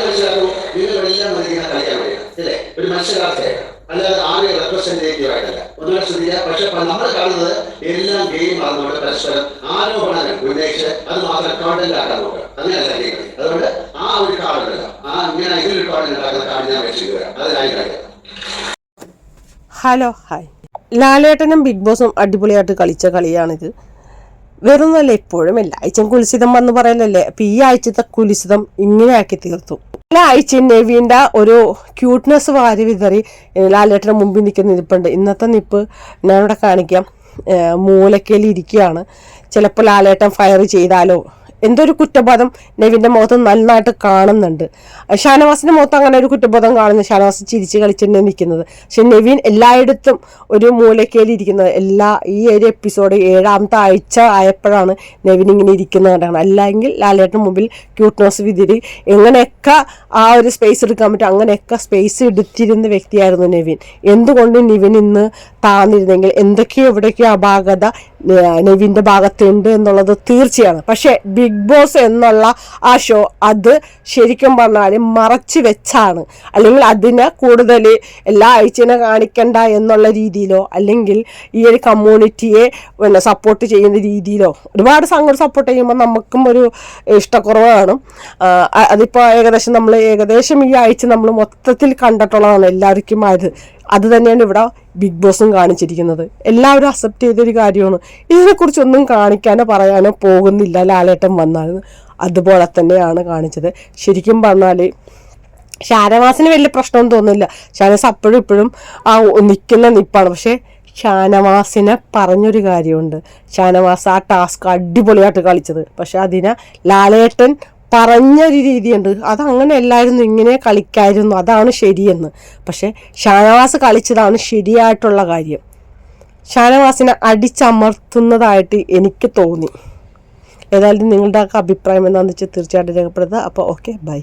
മനസ്സിലാക്കും ഇവരെല്ലാം വന്നിരിക്കുന്ന കളിക്കാൻ വേണ്ടിയാണ് അല്ലേ ഒരു മത്സരാർത്ഥിയാണ് അല്ലാതെ ആരെ റെപ്രസെന്റേറ്റീവ് ആയിട്ടല്ല ഒന്നുകൂടെ ശ്രദ്ധിക്കുക പക്ഷെ നമ്മൾ കാണുന്നത് എല്ലാം ഗെയിം ആകുന്നുണ്ട് പരസ്പരം ആരോപണങ്ങൾ ഉന്നയിച്ച് അത് മാത്രം കോണ്ടന്റ് ആക്കാൻ നോക്കുക അങ്ങനെയല്ല അതുകൊണ്ട് ആ ഒരു കാർഡുണ്ടല്ലോ ആ ഇങ്ങനെ ഇതിൽ കാർഡ് ഉണ്ടാക്കുന്ന കാർഡ് ഞാൻ വെച്ചിരിക്കുക അതിനായി കളിക്കാം ഹലോ ഹായ്. ലാലേട്ടനും ബിഗ് ബോസും അടിപൊളിയായിട്ട് കളിച്ച കളിയാണിത്. വെറുന്നല്ല എപ്പോഴും എല്ലാ ആഴ്ചയും കുലിസിതം വന്ന് പറയലല്ലേ? അപ്പൊ ഈ ആഴ്ചത്തെ കുലിസിതം ഇങ്ങനെ ആക്കി തീർത്തു. എല്ലാ ആഴ്ചയും നെവീന്റെ ഒരു ക്യൂട്ട്നെസ് വാരി വിതറി ലാലേട്ടന് മുമ്പിൽ നിൽക്കുന്ന നിൽപ്പുണ്ട്. ഇന്നത്തെ നിപ്പ് ഞാനിവിടെ കാണിക്കാം. മൂലക്കയിൽ ഇരിക്കുകയാണ്. ചിലപ്പോൾ ലാലേട്ടൻ ഫയർ ചെയ്താലോ? എന്തൊരു കുറ്റബോധം നെവിന്റെ മുഖത്ത് നന്നായിട്ട് കാണുന്നുണ്ട്. ഷാനവാസിന്റെ മുഖത്ത് അങ്ങനെ ഒരു കുറ്റബോധം കാണുന്നു ഷാനവാസ് ചിരിച്ച് കളിച്ചിട്ട് നിൽക്കുന്നത്. പക്ഷെ നെവിൻ എല്ലായിടത്തും ഒരു മൂലക്കയിൽ ഇരിക്കുന്നത്. എല്ലാ ഈ ഒരു എപ്പിസോഡ് ഏഴാമത്തെ ആഴ്ച ആയപ്പോഴാണ് നെവിൻ ഇങ്ങനെ ഇരിക്കുന്നത് കണ്ടാണ് അല്ലെങ്കിൽ ലാലേട്ടൻ മുമ്പിൽ ക്യൂട്ട്നോസ് വിതിരി. എങ്ങനെയൊക്കെ ആ ഒരു സ്പേസ് എടുക്കാൻ പറ്റും. അങ്ങനെയൊക്കെ സ്പേസ് എടുത്തിരുന്ന വ്യക്തിയായിരുന്നു നെവിൻ. എന്തുകൊണ്ട് നിവിൻ ഇന്ന് താന്നിരുന്നെങ്കിൽ? എന്തൊക്കെയോ എവിടെയൊക്കെയോ അപാകത നെവിന്റെ ഭാഗത്തുണ്ട് എന്നുള്ളത് തീർച്ചയാണ്. പക്ഷേ ബിഗ് ബോസ് എന്നുള്ള ആ ഷോ അത് ശരിക്കും പറഞ്ഞാൽ മറച്ചു വെച്ചാണ്. അല്ലെങ്കിൽ അതിനെ കൂടുതൽ എല്ലാ ആഴ്ചനെ കാണിക്കണ്ട എന്നുള്ള രീതിയിലോ അല്ലെങ്കിൽ ഈ ഒരു കമ്മ്യൂണിറ്റിയെ പിന്നെ സപ്പോർട്ട് ചെയ്യുന്ന രീതിയിലോ ഒരുപാട് സംഘം സപ്പോർട്ട് ചെയ്യുമ്പോൾ നമുക്കും ഒരു ഇഷ്ടക്കുറവ് കാണും. അതിപ്പോൾ ഏകദേശം നമ്മൾ ഏകദേശം ഈ ആഴ്ച നമ്മൾ മൊത്തത്തിൽ കണ്ടിട്ടുള്ളതാണ് എല്ലാവർക്കും അത്. അത് തന്നെയാണ് ഇവിടെ ബിഗ് ബോസും കാണിച്ചിരിക്കുന്നത്. എല്ലാവരും അക്സെപ്റ്റ് ചെയ്തൊരു കാര്യമാണ്. ഇതിനെക്കുറിച്ചൊന്നും കാണിക്കാനോ പറയാനോ പോകുന്നില്ല ലാലേട്ടൻ വന്നാൽ. അതുപോലെ തന്നെയാണ് കാണിച്ചത്. ശരിക്കും പറഞ്ഞാൽ ഷാനവാസിന് വലിയ പ്രശ്നമൊന്നും തോന്നുന്നില്ല. ഷാനവാസ് അപ്പോഴും ഇപ്പോഴും ആ നിൽക്കുന്ന നിപ്പാണ്. പക്ഷേ ഷാനവാസിനെ പറഞ്ഞൊരു കാര്യമുണ്ട്. ഷാനവാസ് ആ ടാസ്ക് അടിപൊളിയായിട്ട് കളിച്ചത്. പക്ഷെ അതിനെ ലാലേട്ടൻ പറഞ്ഞൊരു രീതിയുണ്ട്. അത് അങ്ങനെ അല്ലായിരുന്നു ഇങ്ങനെ കളിക്കായിരുന്നു അതാണ് ശരിയെന്ന്. പക്ഷേ ഷാനവാസ് കളിച്ചതാണ് ശരിയായിട്ടുള്ള കാര്യം. ഷാനവാസിനെ അടിച്ചമർത്തുന്നതായിട്ട് എനിക്ക് തോന്നി. ഏതായാലും നിങ്ങളുടെ അഭിപ്രായം എന്താണെന്ന് വെച്ചാൽ തീർച്ചയായിട്ടും രേഖപ്പെടുത്തുക. അപ്പോൾ ഓക്കെ ബൈ.